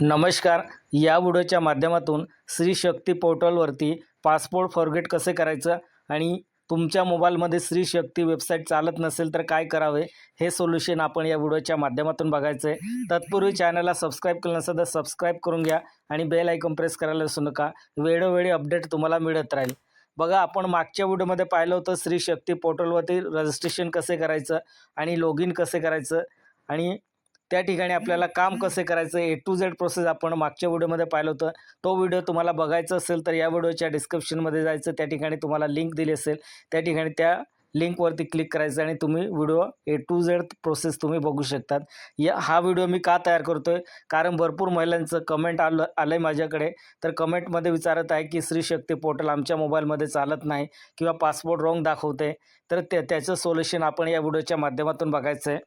नमस्कार. या व्हिडिओच्या माध्यमातून श्री शक्ती पोर्टलवरती पासपोर्ट फॉरगेट कसे करायचं आणि तुमच्या मोबाईलमध्ये श्री शक्ती वेबसाईट चालत नसेल तर काय करावे हे सोल्युशन आपण या व्हिडिओच्या माध्यमातून बघायचं आहे तत्पूर्वी चॅनलला सबस्क्राईब केलं नसेल तर सबस्क्राईब करून घ्या आणि बेल आयकॉन प्रेस करायला विसरू नका. वेळोवेळी अपडेट तुम्हाला मिळत राहील. बघा आपण मागच्या व्हिडिओमध्ये पाहिलं होतं श्री शक्ती पोर्टलवरती रजिस्ट्रेशन कसे करायचं आणि लॉग इन कसे करायचं आणि त्या ठिकाणी आपल्याला काम कसे करायचं ए टू झेड प्रोसेस आपण मागच्या व्हिडिओमध्ये पाहिलं होतं. तो व्हिडिओ तुम्हाला बघायचा असेल तर या व्हिडिओच्या डिस्क्रिप्शनमध्ये जायचं. त्या ठिकाणी तुम्हाला लिंक दिली असेल. त्या ठिकाणी त्या लिंकवरती क्लिक करायचं आणि तुम्ही video A to Z process तुम्ही बघू शकतात. या हा व्हिडिओ मी का तयार करतो आहे कारण भरपूर महिलांचं कमेंट आलं आलं आहे माझ्याकडे. तर कमेंटमध्ये विचारत आहे की श्री शक्ती पोर्टल आमच्या मोबाईलमध्ये चालत नाही किंवा पासपोर्ट रॉंग दाखवते तर त्या त्याचं सोल्युशन आपण या व्हिडिओच्या माध्यमातून बघायचं आहे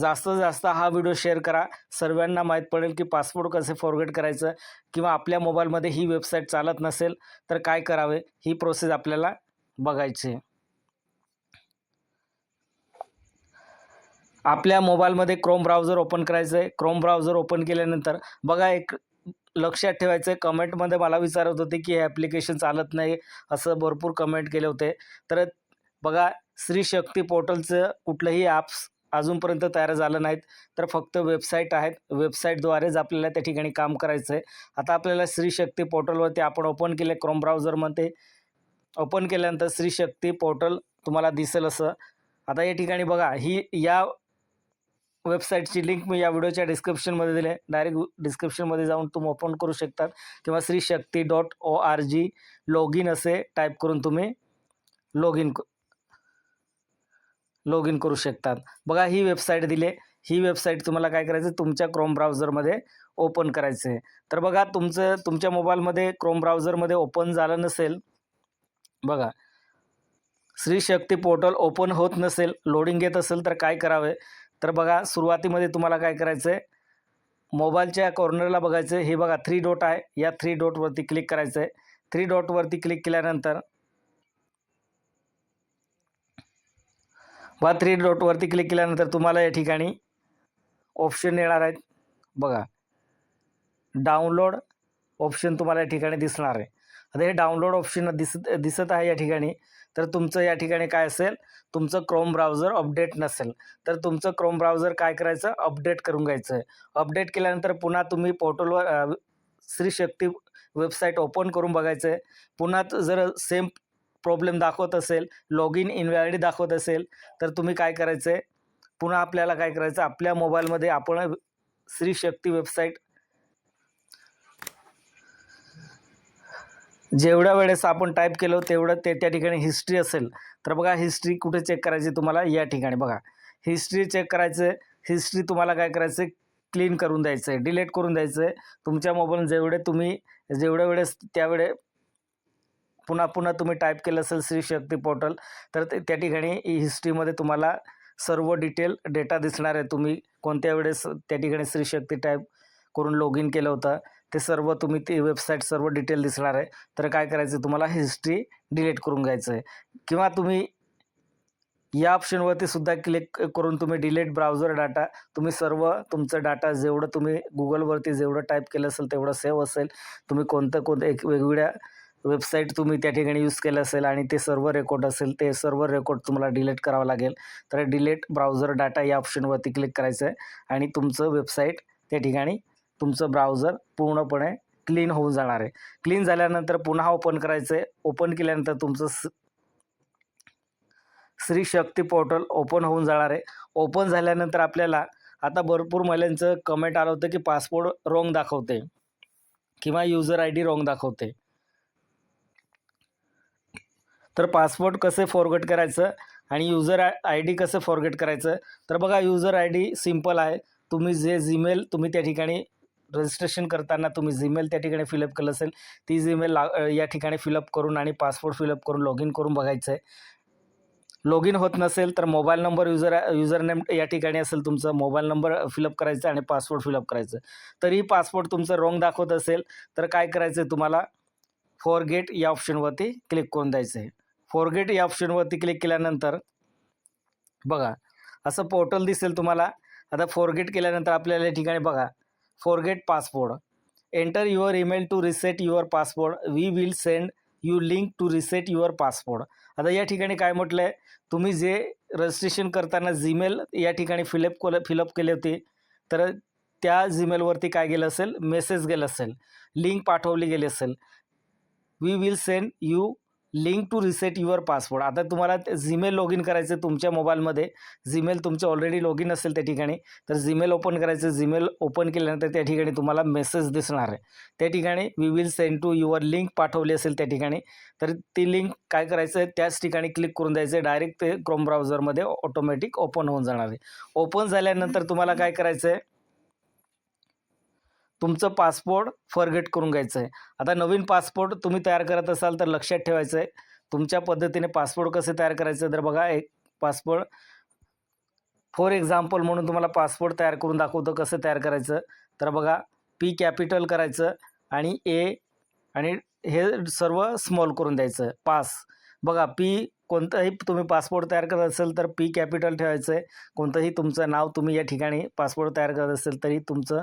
जास्तीत जास्त हा व्हिडिओ शेअर करा. सर्वांना माहीत पडेल की पासपोर्ट कसे फॉरगेट करायचं किंवा आपल्या मोबाईलमध्ये ही वेबसाईट चालत नसेल तर काय करावे? ही प्रोसेस आपल्याला बघायची. आपल्या मोबाईलमध्ये क्रोम ब्राउझर ओपन करायचं आहे क्रोम ब्राउझर ओपन केल्यानंतर बघा एक लक्षात ठेवायचं आहे कमेंटमध्ये मला विचारत होते की हे ॲप्लिकेशन चालत नाही असं भरपूर कमेंट केले होते. तर बघा श्री शक्ती पोर्टलचं कुठलंही ॲप्स अजूनपर्यंत तयार झालं नाहीत. तर फक्त वेबसाईट आहेत. वेबसाईटद्वारेच आपल्याला त्या ठिकाणी काम करायचं आहे आता आपल्याला श्री शक्ती पोर्टलवरती आपण ओपन केले क्रोम ब्राउझरमध्ये ओपन केल्यानंतर श्री शक्ती पोर्टल तुम्हाला दिसेल असं. आता या ठिकाणी बघा ही या वेबसाईटची लिंक मी या व्हिडिओच्या डिस्क्रिप्शनमध्ये दिले डायरेक्ट डिस्क्रिप्शनमध्ये जाऊन तुम्ही ओपन करू शकतात किंवा Shri Shakti dot O R G log in असे टाईप करून तुम्ही लॉग इन लॉग इन करू शकतात. बघा ही वेबसाईट दिली ही वेबसाईट तुम्हाला काय करायचं तुमच्या क्रोम ब्राउझरमध्ये ओपन करायचं आहे. तर बघा तुमचं तुमच्या मोबाईलमध्ये क्रोम ब्राउझरमध्ये ओपन झालं नसेल बघा श्री शक्ती पोर्टल ओपन होत नसेल लोडिंग येत असेल तर काय करावे? तर बघा सुरुवातीमध्ये तुम्हाला काय करायचं आहे मोबाईलच्या कॉर्नरला बघायचं हे बघा थ्री डॉट आहे. या थ्री डॉटवरती क्लिक करायचं आहे थ्री डॉटवरती क्लिक केल्यानंतर वा थ्री डॉटवरती क्लिक केल्यानंतर तुम्हाला या ठिकाणी ऑप्शन येणार आहेत. बघा. डाउनलोड ऑप्शन तुम्हाला या ठिकाणी दिसणार आहे. आता हे डाउनलोड ऑप्शन दिसत दिसत आहे या ठिकाणी. तर तुमचं या ठिकाणी काय असेल? तुमचं क्रोम ब्राउझर अपडेट नसेल. तर तुमचं क्रोम ब्राउझर काय करायचं? अपडेट करून घ्यायचं आहे. अपडेट केल्यानंतर पुन्हा तुम्ही पोर्टलवर श्रीशक्ती श्री शक्ती वेबसाईट ओपन करून बघायचं आहे. पुन्हा जर सेम प्रॉब्लेम दाखवत असेल लॉग इन इनव्हॅलिड दाखवत असेल तर तुम्ही काय करायचं आहे पुन्हा आपल्याला काय करायचं? आपल्या मोबाईलमध्ये आपण श्री शक्ती वेबसाईट जेवढ्या वेळेस आपण टाईप केलं तेवढं ते त्या ठिकाणी हिस्ट्री असेल. तर बघा हिस्ट्री कुठे चेक करायची तुम्हाला? या ठिकाणी बघा. हिस्ट्री चेक करायचं हिस्ट्री तुम्हाला काय करायचं क्लीन करून द्यायचं आहे डिलीट करून द्यायचं आहे तुमच्या मोबाईल जेवढे तुम्ही जेवढ्या वेळेस त्यावेळे पुन्हा पुन्हा तुम्ही टाईप केलं असेल श्री शक्ती पोर्टल तर ते त्या ठिकाणी हिस्ट्रीमध्ये तुम्हाला सर्व डिटेल डेटा दिसणार आहे. तुम्ही कोणत्या वेळेस त्या ठिकाणी श्री शक्ती टाईप करून लॉग इन केलं होतं ते सर्व तुम्ही ती वेबसाईट सर्व डिटेल दिसणार आहे. तर काय करायचं तुम्हाला हिस्ट्री डिलीट करून घ्यायचं आहे. किंवा तुम्ही या ऑप्शनवरती सुद्धा क्लिक करून तुम्ही डिलीट ब्राउझर डाटा तुम्ही सर्व तुमचं डाटा जेवढं तुम्ही गुगलवरती जेवढं टाईप केलं असेल तेवढं सेव्ह असेल. तुम्ही कोणतं कोणतं एक वेगवेगळ्या वेबसाईट तुम्ही त्या ठिकाणी यूज केलं असेल आणि ते सर्व रेकॉर्ड असेल ते सर्व रेकॉर्ड तुम्हाला डिलीट करावं लागेल. तर डिलीट ब्राउझर डाटा या ऑप्शनवरती क्लिक करायचं आहे आणि तुमचं वेबसाईट त्या ठिकाणी तुमचं ब्राउझर पूर्णपणे क्लीन होऊन जाणार आहे. क्लीन झाल्यानंतर पुन्हा ओपन करायचं आहे ओपन केल्यानंतर तुमचं स श्री शक्ती पोर्टल ओपन होऊन जाणार आहे. ओपन झाल्यानंतर आपल्याला आता भरपूर महिलांचं कमेंट आलं होतं की पासपोर्ट रॉंग दाखवते. किंवा युजर आय डी रॉंग दाखवते. तर पासपोर्ट कसे फॉरगेट करायचं आणि युजर आय डी कसं फॉरगेट करायचं? तर बघा युजर आय डी सिंपल आहे. तुम्ही जे जीमेल तुम्ही त्या ठिकाणी रजिस्ट्रेशन करताना तुम्ही जीमेल त्या ठिकाणी फिलअप केलं असेल ती जीमेल ला या ठिकाणी फिलअप करून आणि पासपोर्ट फिलअप करून लॉग इन करून बघायचं आहे लॉग इन होत नसेल तर mobile number user user name या ठिकाणी असेल तुमचं मोबाईल नंबर फिलअप करायचं आणि पासपोर्ट फिलअप करायचं. तरी पासपोर्ट तुमचं रॉंग दाखवत असेल तर काय करायचं आहे तुम्हाला? फॉरगेट या ऑप्शनवरती क्लिक करून द्यायचं आहे फॉरगेट या ऑप्शनवरती क्लिक केल्यानंतर बघा असं पोर्टल दिसेल तुम्हाला. आता फॉरगेट केल्यानंतर आपल्याला या ठिकाणी बघा forget passport enter your email to reset your passport we will send you link to reset your passport आता या ठिकाणी काय म्हटलं आहे तुम्ही जे रजिस्ट्रेशन करताना जीमेल या ठिकाणी फिलअप कोल फिलअप केले होते तर त्या जीमेलवरती काय गेलं असेल? मेसेज गेलं असेल. लिंक पाठवली गेली असेल. We will send you link to reset your password. आता तुम्हाला जीमेल लॉग इन करायचं आहे तुमच्या मोबाईलमध्ये. जीमेल तुमचं ऑलरेडी लॉग इन असेल त्या ठिकाणी. तर जीमेल ओपन करायचं जीमेल ओपन केल्यानंतर त्या ठिकाणी तुम्हाला मेसेज दिसणार आहे. त्या ठिकाणी we will send to your link पाठवली असेल त्या ठिकाणी. तर ती लिंक काय करायचं आहे त्याच ठिकाणी क्लिक करून द्यायचं आहे डायरेक्ट ते क्रोम ब्राउझरमध्ये ऑटोमॅटिक ओपन होऊन जाणार आहे. ओपन झाल्यानंतर तुम्हाला काय करायचं आहे तुमचं पासपोर्ट फॉरगेट करून घ्यायचं आहे आता नवीन पासपोर्ट तुम्ही तयार करत असाल तर लक्षात ठेवायचं आहे तुमच्या पद्धतीने पासपोर्ट कसे तयार करायचं? तर बघा एक पासपोर्ट फॉर एक्झाम्पल म्हणून तुम्हाला पासपोर्ट तयार करून दाखवतो कसं तयार करायचं. तर बघा पी कॅपिटल करायचं आणि ए आणि हे सर्व स्मॉल करून द्यायचं. पास. बघा पी कोणतंही तुम्ही पासपोर्ट तयार करत असेल तर पी कॅपिटल ठेवायचं आहे कोणतंही तुमचं नाव तुम्ही या ठिकाणी पासपोर्ट तयार करत असेल तरी तुमचं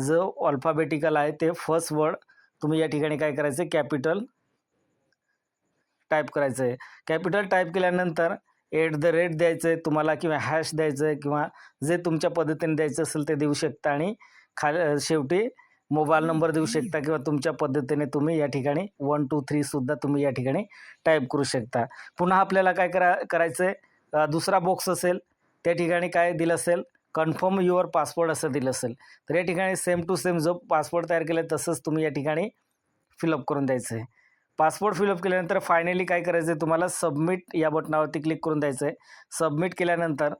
जो ऑल्फाबेटिकल आहे ते फर्स्ट वर्ड तुम्ही या ठिकाणी काय करायचं आहे कॅपिटल टाईप करायचं आहे कॅपिटल टाईप केल्यानंतर एट द रेट द्यायचं आहे तुम्हाला किंवा हॅश द्यायचं आहे किंवा जे तुमच्या पद्धतीने द्यायचं असेल ते देऊ शकता आणि खाल शेवटी मोबाईल नंबर देऊ शकता किंवा तुमच्या पद्धतीने तुम्ही या ठिकाणी वन टू थ्रीसुद्धा तुम्ही या ठिकाणी टाईप करू शकता. पुन्हा आपल्याला काय करा करायचं आहे दुसरा बॉक्स असेल त्या ठिकाणी काय दिलं असेल कन्फर्म युअर पासवर्ड असं दिलं असेल तर या ठिकाणी सेम टू सेम जो पासवर्ड तयार केला आहे तसंच तुम्ही या ठिकाणी फिलअप करून द्यायचं आहे पासपोर्ट फिलअप केल्यानंतर फायनली काय करायचं आहे तुम्हाला सबमिट या बटनावरती क्लिक करून द्यायचं आहे सबमिट केल्यानंतर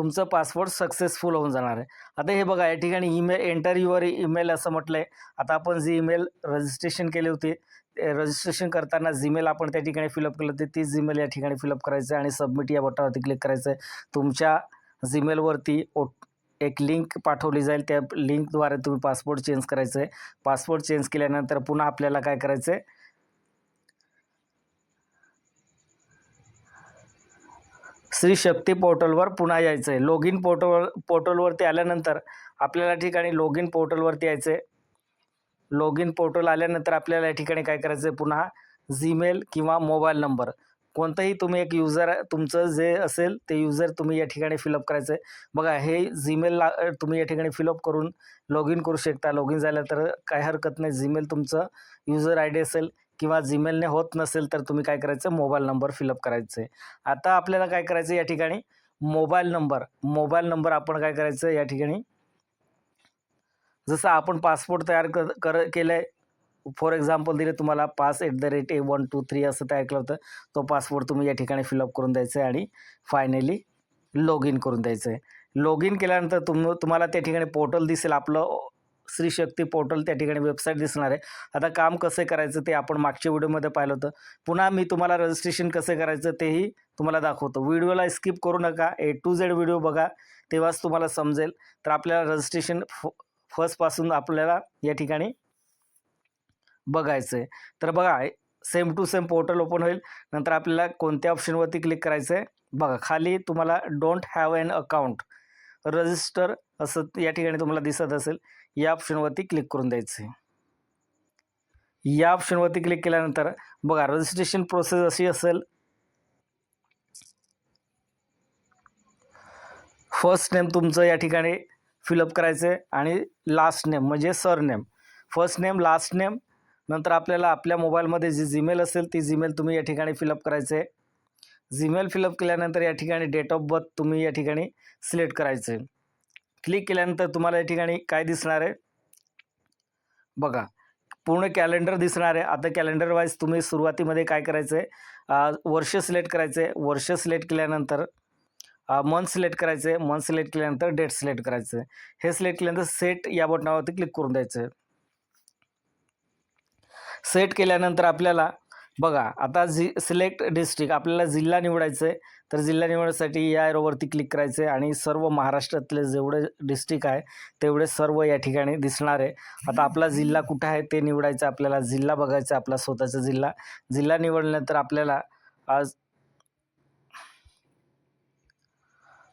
तुमचं पासपोर्ट सक्सेसफुल होऊन जाणार आहे. आता हे बघा या ठिकाणी ईमेल एंटर युअर ईमेल असं म्हटलं आहे आता आपण जी ईमेल रजिस्ट्रेशन केली होती रजिस्ट्रेशन करताना जीमेल आपण त्या ठिकाणी फिलअप केलं होते. तीच जीमेल या ठिकाणी फिलअप करायचं आहे आणि सबमिट या बटनावरती क्लिक करायचं. आहे तुमच्या जीमेलवरती ओ एक लिंक पाठवली जाईल. त्या लिंकद्वारे तुम्ही पासपोर्ट चेंज करायचं आहे पासपोर्ट चेंज केल्यानंतर पुन्हा आपल्याला काय करायचं आहे श्री शक्ती पोर्टलवर पुन्हा यायचं आहे लॉग इन पोर्टल पोर्टलवरती आल्यानंतर आपल्याला ठिकाणी लॉग इन पोर्टलवरती यायचं आहे लॉग इन पोर्टल आल्यानंतर आपल्याला या ठिकाणी काय करायचं आहे पुन्हा जीमेल किंवा मोबाईल नंबर कोणतंही तुम्ही एक युजर तुमचं जे असेल ते युजर तुम्ही या ठिकाणी फिलअप करायचं आहे बघा हे जीमेल ला तुम्ही या ठिकाणी फिलअप करून लॉग इन करू शकता. लॉग इन झालं तर काय हरकत नाही. जीमेल तुमचं युजर आय डी असेल किंवा जीमेलने होत नसेल तर तुम्ही काय करायचं? मोबाईल नंबर फिलअप करायचं. आहे आता आपल्याला काय करायचं या ठिकाणी? Mobile number. मोबाईल नंबर आपण काय करायचं या ठिकाणी? जसं आपण पासपोर्ट तयार कर कर केलं आहे फॉर एक्झाम्पल दिले तुम्हाला pass at the rate A one two three असं तयार केलं होतं. तो पासपोर्ट तुम्ही या ठिकाणी फिलअप करून द्यायचं आहे आणि फायनली लॉग इन करून द्यायचं आहे लॉग इन केल्यानंतर तुम तुम्हाला त्या ठिकाणी पोर्टल दिसेल आपलं श्री शक्ती पोर्टल त्या ठिकाणी वेबसाईट दिसणार आहे. आता काम कसं करायचं ते आपण मागच्या व्हिडिओमध्ये पाहिलं होतं. पुन्हा मी तुम्हाला रजिस्ट्रेशन कसं करायचं तेही तुम्हाला दाखवतो. व्हिडिओला स्किप करू नका. ए टू झेड व्हिडिओ बघा तेव्हाच तुम्हाला समजेल. तर आपल्याला रजिस्ट्रेशन फ फर्स्टपासून आपल्याला या ठिकाणी बघायचं आहे तर बघा same to same portal open होईल. नंतर आपल्याला कोणत्या ऑप्शनवरती क्लिक करायचं आहे बघा खाली तुम्हाला don't have an account register असं या ठिकाणी तुम्हाला दिसत असेल. या ऑप्शनवरती क्लिक करून द्यायचं आहे या ऑप्शनवरती क्लिक केल्यानंतर बघा रजिस्ट्रेशन प्रोसेस अशी असेल. फर्स्ट नेम तुमचं या ठिकाणी फिलअप करायचं आहे आणि लास्ट नेम म्हणजे surname first name last name नंतर आपल्याला आपल्या मोबाईलमध्ये जी जीमेल असेल ती जीमेल तुम्ही या ठिकाणी फिलअप करायचं आहे जीमेल फिलअप केल्यानंतर या ठिकाणी डेट ऑफ बर्थ तुम्ही या ठिकाणी सिलेक्ट करायचं आहे क्लिक केल्यानंतर तुम्हाला या ठिकाणी काय दिसणार आहे? बघा पूर्ण कॅलेंडर दिसणार आहे. आता कॅलेंडर वाईज तुम्ही सुरुवातीमध्ये काय करायचं आहे वर्ष सिलेक्ट करायचं आहे वर्ष सिलेक्ट केल्यानंतर मंथ सिलेक्ट करायचं आहे मंथ सिलेक्ट केल्यानंतर डेट सिलेक्ट करायचं आहे हे सिलेक्ट केल्यानंतर सेट या बटनावरती क्लिक करून द्यायचं आहे सेट केल्यानंतर आपल्याला बघा आता जी सिलेक्ट डिस्ट्रिक्ट आपल्याला जिल्हा निवडायचं आहे तर जिल्हा निवडण्यासाठी या एरोवरती क्लिक करायचं आहे आणि सर्व महाराष्ट्रातले जेवढे डिस्ट्रिक्ट आहे तेवढे सर्व या ठिकाणी दिसणार आहे. आता आपला जिल्हा कुठं आहे ते निवडायचं आपल्याला जिल्हा बघायचा आपला स्वतःचा जिल्हा. जिल्हा निवडल्यानंतर आपल्याला आज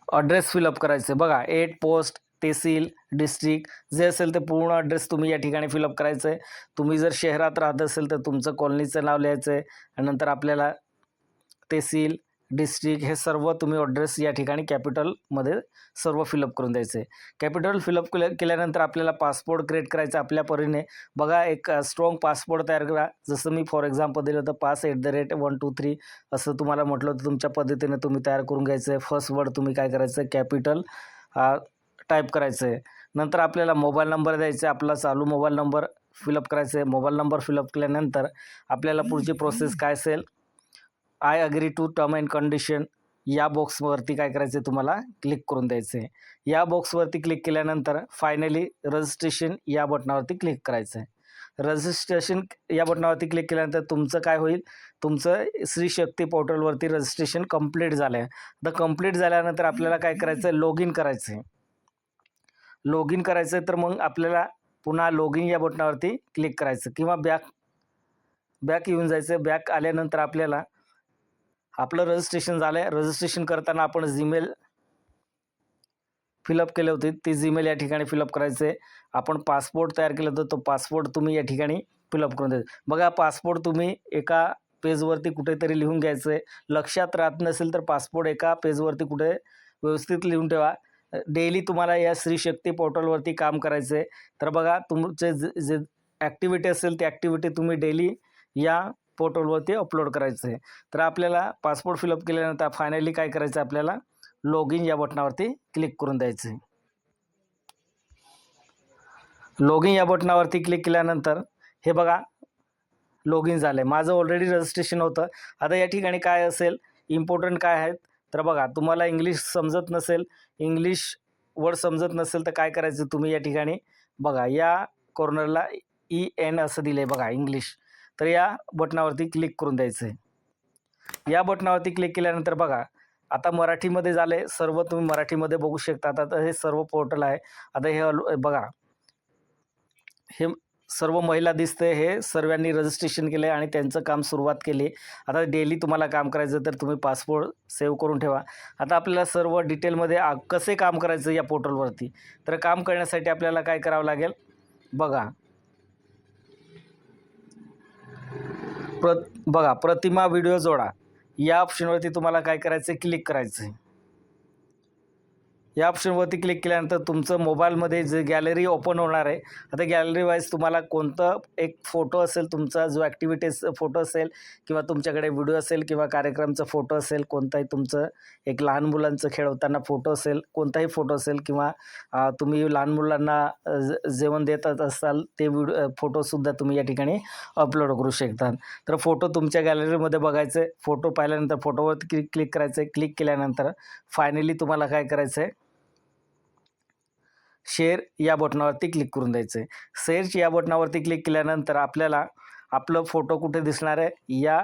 ॲड्रेस फिलअप करायचं आहे बघा एट पोस्ट तहसील डिस्ट्रिक्ट. जे असेल ते पूर्ण ॲड्रेस तुम्ही या ठिकाणी फिलअप करायचं आहे तुम्ही जर शहरात राहत असेल तर तुमचं कॉलनीचं नाव लिहायचं आहे आणि नंतर आपल्याला तहसील डिस्ट्रिक्ट हे सर्व तुम्ही ॲड्रेस या ठिकाणी कॅपिटलमध्ये सर्व फिलअप करून द्यायचं आहे कॅपिटल फिलअप केल्या केल्यानंतर आपल्याला पासपोर्ट क्रिएट करायचा आपल्या परीने. बघा एक स्ट्रॉंग पासपोर्ट तयार करा. जसं मी फॉर एक्झाम्पल दिलं तर pass at the rate one two three असं तुम्हाला म्हटलं तर तुमच्या पद्धतीने तुम्ही तयार करून घ्यायचं आहे फर्स्ट वर्ड तुम्ही काय करायचं? आहे कॅपिटल टाईप करायचं आहे नंतर आपल्याला मोबाईल नंबर द्यायचा आहे आपला चालू मोबाईल नंबर फिलअप करायचं आहे मोबाईल नंबर फिलअप केल्यानंतर आपल्याला पुढची प्रोसेस काय असेल? I agree to term and condition या बॉक्सवरती काय करायचं आहे तुम्हाला? क्लिक करून द्यायचं आहे या बॉक्सवरती क्लिक केल्यानंतर फायनली रजिस्ट्रेशन या बटनावरती क्लिक करायचं आहे रजिस्ट्रेशन या बटनावरती क्लिक केल्यानंतर तुमचं काय होईल? तुमचं श्री शक्ती पोर्टलवरती रजिस्ट्रेशन कंप्लीट झालं आहे तर कंप्लीट झाल्यानंतर आपल्याला काय करायचं आहे लॉग इन करायचं आहे लॉग इन करायचं आहे तर मग आपल्याला पुन्हा लॉग इन या बटनावरती क्लिक करायचं किंवा बॅक बॅक येऊन जायचं. बॅक आल्यानंतर आपल्याला आपलं रजिस्ट्रेशन झालं आहे रजिस्ट्रेशन करताना आपण जीमेल फिलअप केले होते. ते जीमेल या ठिकाणी फिलअप करायचं आहे आपण पासपोर्ट तयार केलं होतं तो पासपोर्ट तुम्ही या ठिकाणी फिलअप करून द्यायचं. बघा पासपोर्ट तुम्ही एका पेजवरती कुठेतरी लिहून घ्यायचं आहे लक्षात राहत नसेल तर पासपोर्ट एका पेजवरती कुठे व्यवस्थित लिहून ठेवा. डेली तुम्हाला या स्त्रीशक्ती शक्ती पोर्टलवरती काम करायचं आहे तर बघा तुमचे जे जे ॲक्टिव्हिटी असेल ती ॲक्टिव्हिटी तुम्ही डेली या पोर्टलवरती अपलोड करायचं आहे तर आपल्याला पासपोर्ट फिलअप केल्यानंतर फायनली काय करायचं आहे आपल्याला? लॉग इन या बटनावरती क्लिक करून द्यायचं आहे लॉग इन या बटनावरती क्लिक केल्यानंतर हे बघा लॉग इन झालं आहे माझं ऑलरेडी रजिस्ट्रेशन होतं. आता या ठिकाणी काय असेल इम्पॉर्टंट काय आहेत तर बघा तुम्हाला इंग्लिश समजत नसेल इंग्लिश वर्ड समजत नसेल तर काय करायचं तुम्ही या ठिकाणी? बघा या कॉर्नरला ई एन असं दिलं आहे बघा इंग्लिश तर या बटनावरती क्लिक करून द्यायचं आहे या बटनावरती क्लिक केल्यानंतर बघा आता मराठीमध्ये झाले सर्व तुम्ही मराठीमध्ये बघू शकता. आता हे सर्व पोर्टल आहे. आता हे बघा हे सर्व महिला दिसते हे. सर्वांनी रजिस्ट्रेशन केलं आणि त्यांचं काम सुरुवात केली. आता डेली तुम्हाला काम करायचं तर तुम्ही पासपोर्ट सेव्ह करून ठेवा. आता आपल्याला सर्व डिटेलमध्ये आ- कसे काम करायचं या पोर्टलवरती तर काम करण्यासाठी आपल्याला काय करावं लागेल? बघा. प्र बघा प्रतिमा व्हिडिओ जोडा. या ऑप्शनवरती तुम्हाला काय करायचं आहे क्लिक करायचं आहे या ऑप्शनवरती क्लिक केल्यानंतर तुमचं मोबाईलमध्ये जे गॅलरी ओपन होणार आहे आता गॅलरी वाईज तुम्हाला कोणतं एक फोटो असेल तुमचा जो ॲक्टिव्हिटीज फोटो असेल किंवा तुमच्याकडे व्हिडिओ असेल किंवा कार्यक्रमचा फोटो असेल कोणताही तुमचं एक लहान मुलांचं खेळवताना फोटो असेल कोणताही फोटो असेल किंवा तुम्ही लहान मुलांना ज- जेवण देत असाल ते व्हिडिओ फोटोसुद्धा तुम्ही या ठिकाणी अपलोड करू शकता. तर फोटो तुमच्या गॅलरीमध्ये बघायचे फोटो पाहिल्यानंतर फोटोवरती क्लिक क्लिक करायचं आहे क्लिक केल्यानंतर फायनली तुम्हाला काय करायचं आहे शेअर या बटनावरती क्लिक करून द्यायचं आहे शेअर या बटनावरती क्लिक केल्यानंतर आपल्याला आपलं फोटो कुठे दिसणार आहे या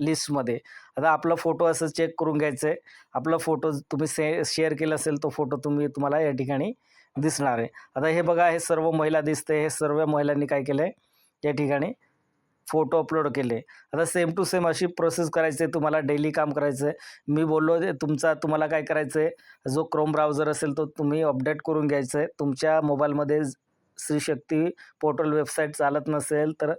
लिस्टमध्ये आता आपला फोटो असं चेक करून घ्यायचं आहे आपला फोटो तुम्ही से शेअर केला असेल तो फोटो तुम्ही तुम्हाला या ठिकाणी दिसणार आहे. आता हे बघा हे सर्व महिला दिसते हे सर्व महिलांनी काय केलं आहे या ठिकाणी फोटो अपलोड केले. आता सेम टू सेम अशी प्रोसेस करायची आहे तुम्हाला डेली काम करायचं आहे मी बोललो तुमचा तुम्हाला काय करायचं आहे जो क्रोम ब्राउझर असेल तो तुम्ही अपडेट करून घ्यायचं आहे तुमच्या मोबाईलमध्ये श्रीशक्ती पोर्टल वेबसाईट चालत नसेल तर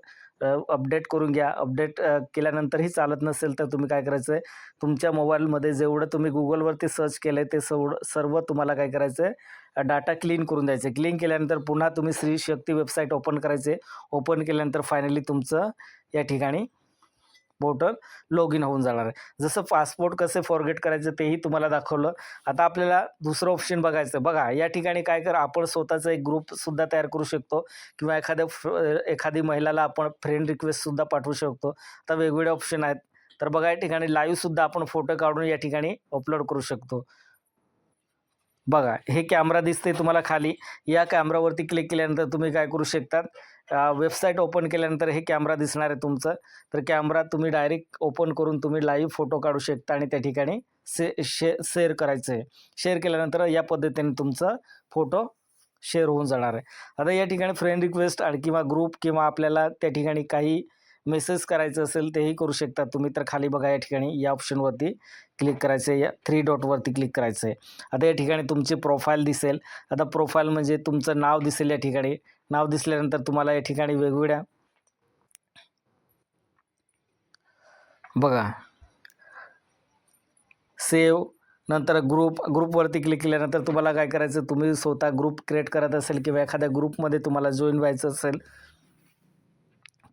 अपडेट करून घ्या. अपडेट केल्यानंतरही चालत नसेल तर तुम्ही काय करायचं आहे तुमच्या मोबाईलमध्ये जेवढं तुम्ही गुगलवरती सर्च केलं आहे ते सव सर्व तुम्हाला काय करायचं आहे डाटा क्लीन करून द्यायचे. क्लीन केल्यानंतर पुन्हा तुम्ही श्री शक्ती वेबसाईट ओपन करायचे. ओपन केल्यानंतर फायनली तुमचं या ठिकाणी पोर्टल लॉग इन होऊन जाणार आहे. जसं पासपोर्ट कसे फॉरगेट करायचं तेही तुम्हाला दाखवलं. आता आपल्याला दुसरं ऑप्शन बघायचं बघा या ठिकाणी काय कर आपण स्वतःचा एक ग्रुपसुद्धा तयार करू शकतो किंवा एखाद्या फ- एखादी महिलाला आपण फ्रेंड रिक्वेस्टसुद्धा पाठवू शकतो. आता वेगवेगळे ऑप्शन आहेत. तर बघा या ठिकाणी लाईव्हसुद्धा आपण फोटो काढून या ठिकाणी अपलोड करू शकतो. बघा हे कॅमेरा दिसते तुम्हाला खाली. या कॅमेरावरती क्लिक केल्यानंतर तुम्ही काय करू शकतात? वेबसाईट ओपन केल्यानंतर हे कॅमेरा दिसणार आहे तुमचं. तर कॅमेरा तुम्ही डायरेक्ट ओपन करून तुम्ही लाईव्ह फोटो काढू शकता आणि त्या ठिकाणी से शे शेअर करायचं आहे शेअर केल्यानंतर या पद्धतीने तुमचं फोटो शेअर होऊन जाणार आहे. आता या ठिकाणी फ्रेंड रिक्वेस्ट आणि किंवा ग्रुप किंवा आपल्याला त्या ठिकाणी काही मेसेज करायचं असेल तेही करू शकता. तुम्ही तर खाली बघा या ठिकाणी या ऑप्शनवरती क्लिक करायचं आहे या थ्री डॉटवरती क्लिक करायचं आहे आता या ठिकाणी तुमची प्रोफाईल दिसेल. आता प्रोफाईल म्हणजे तुमचं नाव दिसेल या ठिकाणी. नाव दिसल्यानंतर तुम्हाला या ठिकाणी वेगवेगळ्या बघा. सेव नंतर ग्रुप ग्रुपवरती क्लिक केल्यानंतर तुम्हाला काय करायचं? तुम्ही स्वतः ग्रुप क्रिएट करत असेल किंवा एखाद्या ग्रुपमध्ये तुम्हाला जॉईन व्हायचं असेल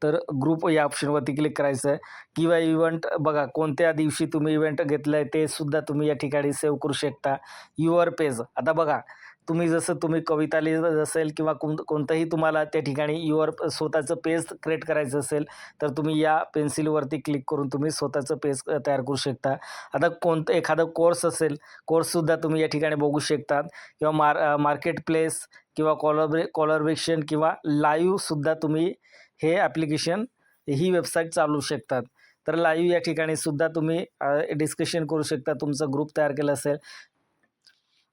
तर ग्रुप या ऑप्शनवरती क्लिक करायचं. आहे किंवा इव्हेंट बघा कोणत्या दिवशी तुम्ही इव्हेंट घेतलं आहे ते सुद्धा तुम्ही या ठिकाणी सेव्ह करू शकता. युअर पेज आता बघा तुम्ही जसं तुम्ही कविता लिहित असेल किंवा कोण कोणतंही तुम्हाला त्या ठिकाणी युअर स्वतःचं पेज क्रिएट करायचं असेल तर तुम्ही या पेन्सिलवरती क्लिक करून तुम्ही स्वतःचं पेज तयार करू शकता. आता कोणतं एखादं कोर्स असेल कोर्ससुद्धा तुम्ही या ठिकाणी बघू शकतात किंवा मार मार्केट प्लेस किंवा कॉलर कॉलरबेशन किंवा लाईव्हसुद्धा तुम्ही हे ॲप्लिकेशन ही वेबसाईट चालवू शकतात. तर लाईव्ह या ठिकाणी सुद्धा तुम्ही डिस्कशन करू शकता. तुमचं ग्रुप तयार केलं असेल.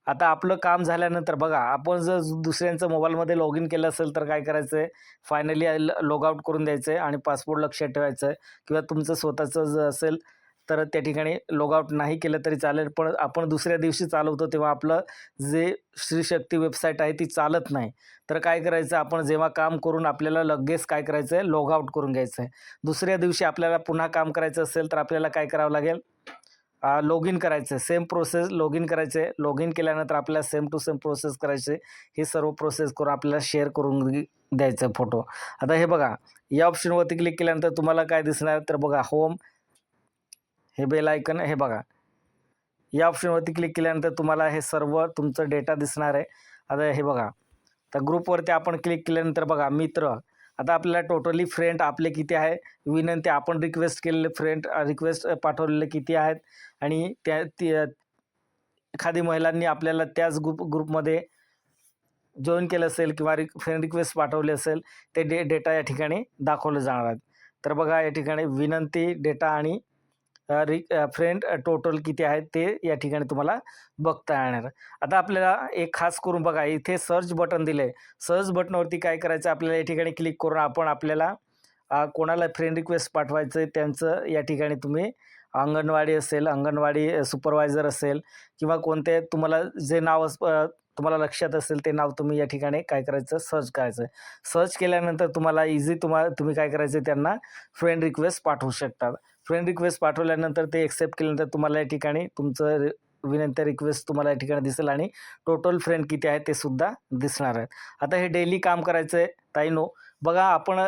आता आपलं काम झाल्यानंतर बघा आपण जर दुसऱ्यांचं मोबाईलमध्ये लॉग इन केलं असेल तर काय करायचं आहे फायनली लॉग आऊट करून द्यायचं आहे आणि पासपोर्ट लक्षात ठेवायचं आहे किंवा तुमचं स्वतःचं जर असेल तर त्या ठिकाणी लॉगआउट नाही केलं तरी चालेल. पण आपण दुसऱ्या दिवशी चालवतो तेव्हा आपलं जे श्रीशक्ती वेबसाईट आहे ती चालत नाही. तर काय करायचं? आपण जेव्हा काम करून आपल्याला लगेच काय करायचं आहे लॉगआउट करून घ्यायचं आहे दुसऱ्या दिवशी आपल्याला पुन्हा काम करायचं असेल तर आपल्याला काय करावं लागेल? लॉग इन करायचं सेम प्रोसेस लॉग इन करायचे लॉग इन केल्यानंतर आपल्याला सेम टू सेम प्रोसेस करायचे हे सर्व प्रोसेस करून आपल्याला शेअर करून द्यायचं फोटो आता हे बघा. या ऑप्शनवरती क्लिक केल्यानंतर तुम्हाला काय दिसणार? तर बघा होम हे बेल आयकन हे बघा. या ऑप्शनवरती क्लिक केल्यानंतर तुम्हाला हे सर्व तुमचं डेटा दिसणार आहे. आता हे बघा. तर ग्रुपवरती आपण क्लिक केल्यानंतर बघा मित्र. आता आपल्याला टोटली फ्रेंड आपले किती आहे? विनंती आपण रिक्वेस्ट केलेले फ्रेंड रिक्वेस्ट पाठवलेले किती आहेत? आणि त्या ती एखादी महिलांनी आपल्याला त्याच ग्रुप ग्रुपमध्ये जॉईन केलं असेल किंवा रिक फ्रेंड रिक्वेस्ट पाठवली असेल ते डे डेटा या ठिकाणी दाखवले जाणार आहेत तर बघा या ठिकाणी विनंती डेटा आणि रि फ्रेंड टोटल किती आहेत ते या ठिकाणी तुम्हाला बघता येणार. आता आपल्याला एक खास करून बघा इथे सर्च बटन दिलं आहे सर्च बटनवरती काय करायचं? आपल्याला या ठिकाणी क्लिक करून आपण आपल्याला कोणाला फ्रेंड रिक्वेस्ट पाठवायचं आहे त्यांचं या ठिकाणी तुम्ही अंगणवाडी असेल अंगणवाडी सुपरवायझर असेल किंवा कोणते तुम्हाला जे नाव तुम्हाला लक्षात असेल ते नाव तुम्ही या ठिकाणी काय करायचं? सर्च करायचं सर्च केल्यानंतर तुम्हाला इझी तुम्हाला तुम्ही काय करायचं त्यांना फ्रेंड रिक्वेस्ट पाठवू शकतात. फ्रेंड रिक्वेस्ट पाठवल्यानंतर ते एक्सेप्ट केल्यानंतर तुम्हाला या ठिकाणी तुमचं विनंती रिक्वेस्ट तुम्हाला या ठिकाणी दिसेल आणि टोटल फ्रेंड किती आहे ते सुद्धा दिसणार आहेत. आता हे डेली काम करायचं आहे ताईनो बघा आपण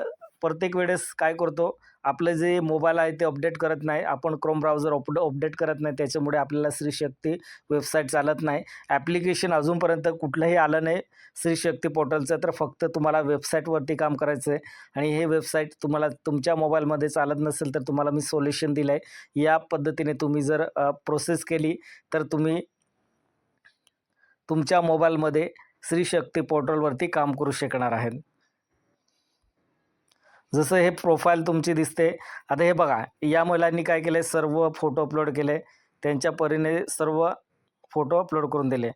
प्रत्येक वेळेस काय करतो आपलं जे मोबाईल आहे ते अपडेट करत नाही. आपण क्रोम ब्राउझर अपड अपडेट करत नाही. त्याच्यामुळे आपल्याला श्रीशक्ती वेबसाईट चालत नाही. ॲप्लिकेशन अजूनपर्यंत कुठलंही आलं नाही. श्रीशक्ती पोर्टलचं तर फक्त तुम्हाला वेबसाईटवरती काम करायचं आहे. आणि हे वेबसाईट तुम्हाला तुमच्या मोबाईलमध्ये चालत नसेल तर तुम्हाला मी सोल्युशन दिलं आहे या पद्धतीने तुम्ही जर प्रोसेस केली तर तुम्ही तुमच्या मोबाईलमध्ये श्रीशक्ती पोर्टलवरती काम करू शकणार आहेत. जसं हे प्रोफाईल तुमची दिसते. आता हे बघा या मुलांनी काय केले सर्व फोटो अपलोड केले. त्यांच्या परीने सर्व फोटो अपलोड करून दिले.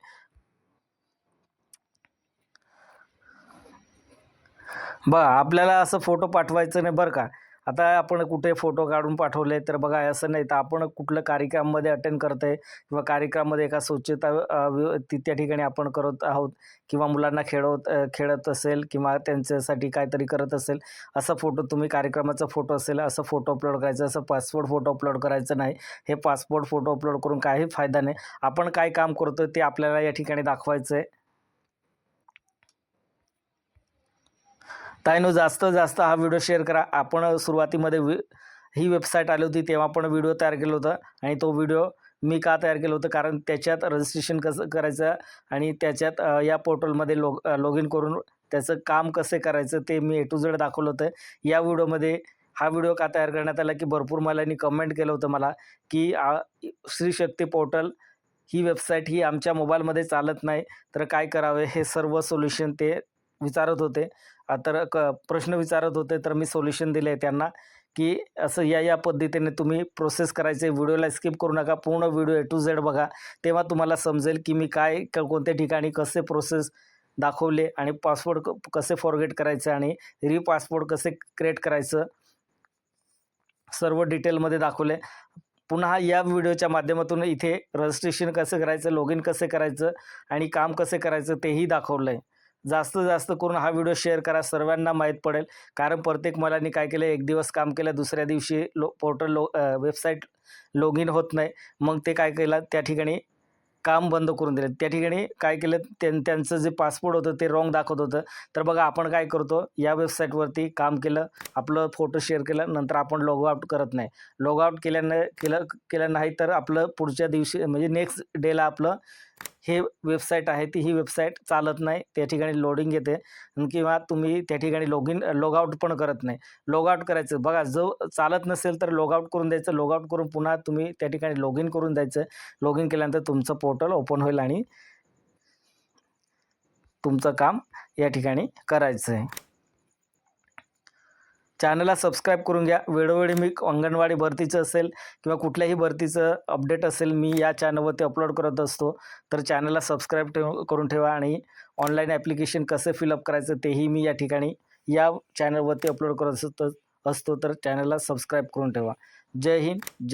बघा आपल्याला असं फोटो पाठवायचं नाही बरं का? आता आपण कुठे फोटो काढून पाठवले तर बघा असं नाही. तर आपण कुठलं कार्यक्रमामध्ये अटेंड करत आहे किंवा कार्यक्रमामध्ये एका स्वच्छता ती त्या ठिकाणी आपण करत आहोत किंवा मुलांना खेळवत खेळत असेल किंवा त्यांच्यासाठी काहीतरी करत असेल असा फोटो तुम्ही कार्यक्रमाचा फोटो असेल असं फोटो अपलोड करायचं असं पासपोर्ट फोटो अपलोड करायचं नाही. हे पासपोर्ट फोटो अपलोड करून काही फायदा नाही. आपण काय काम करतो ते आपल्याला या ठिकाणी दाखवायचं आहे ताईनो जास्त जास्त हा व्हिडिओ शेअर करा. आपण सुरुवातीमध्ये वि ही वेबसाईट आली होती तेव्हा पण व्हिडिओ तयार केलं होतं आणि तो व्हिडिओ मी का तयार केलं होतं? कारण त्याच्यात रजिस्ट्रेशन कसं करायचं आणि त्याच्यात या पोर्टलमध्ये लॉग लॉग इन करून त्याचं काम कसे करायचं ते मी ए टू झेड दाखवलं होतं. या व्हिडिओमध्ये हा व्हिडिओ का तयार करण्यात आला की भरपूर मुलांनी कमेंट केलं होतं मला की श्रीशक्ती पोर्टल ही वेबसाईट ही आमच्या मोबाईलमध्ये चालत नाही. तर काय करावे? हे सर्व सोल्युशन ते विचारत होते. तर क प्रश्न विचारत होते तर मी सोल्युशन दिले त्यांना की असं या या पद्धतीने तुम्ही प्रोसेस करायचे व्हिडिओला स्किप करू नका पूर्ण व्हिडिओ ए टू झेड बघा तेव्हा तुम्हाला समजेल की मी काय क कोणत्या ठिकाणी कसे प्रोसेस दाखवले आणि पासपोर्ट क कसे फॉरगेट करायचे आणि रिपासपोर्ट कसे क्रिएट करायचं सर्व डिटेलमध्ये दाखवले. पुन्हा या व्हिडिओच्या माध्यमातून इथे रजिस्ट्रेशन कसं करायचं लॉग इन कसे करायचं आणि काम कसं करायचं तेही दाखवलं आहे जास्त जास्त करून हा व्हिडिओ शेअर करा सर्वांना माहीत पडेल. कारण प्रत्येक मुलांनी काय केलं एक दिवस काम केलं दुसऱ्या दिवशी लो पोर्टल लो वेबसाईट लॉग इन होत नाही. मग ते काय केलं त्या ठिकाणी काम बंद करून दिलं. त्या ठिकाणी काय केलं त्यां त्यांचं जे पासपोर्ट होतं ते रॉंग दाखवत होतं. तर बघा आपण काय करतो या वेबसाईटवरती काम केलं आपलं फोटो शेअर केलं नंतर आपण लॉगआउट करत नाही. लॉगआउट केल्यानं केलं केलं नाही तर आपलं पुढच्या दिवशी म्हणजे नेक्स्ट डेला आपलं हे वेबसाईट आहे ती ही वेबसाईट चालत नाही त्या ठिकाणी लोडिंग येते. किंवा तुम्ही त्या ठिकाणी लॉग इन लॉगआउट पण करत नाही. लॉगआउट करायचं. बघा जो चालत नसेल तर लॉगआउट करून द्यायचं. लॉगआउट करून पुन्हा तुम्ही त्या ठिकाणी लॉग इन करून द्यायचं. लॉग इन केल्यानंतर तुमचं पोर्टल ओपन होईल आणि तुमचं काम या ठिकाणी करायचं आहे चॅनलला सबस्क्राईब करून घ्या. वेळोवेळी मी अंगणवाडी भरतीचं असेल किंवा कुठल्याही भरतीचं अपडेट असेल मी या चॅनलवरती अपलोड करत असतो. तर चॅनलला सबस्क्राईब ठेव करून ठेवा आणि ऑनलाईन ॲप्लिकेशन कसं फिलअप करायचं तेही मी या ठिकाणी या चॅनलवरती अपलोड करत असतो असतो. तर चॅनलला सबस्क्राईब करून ठेवा. जय हिंद जय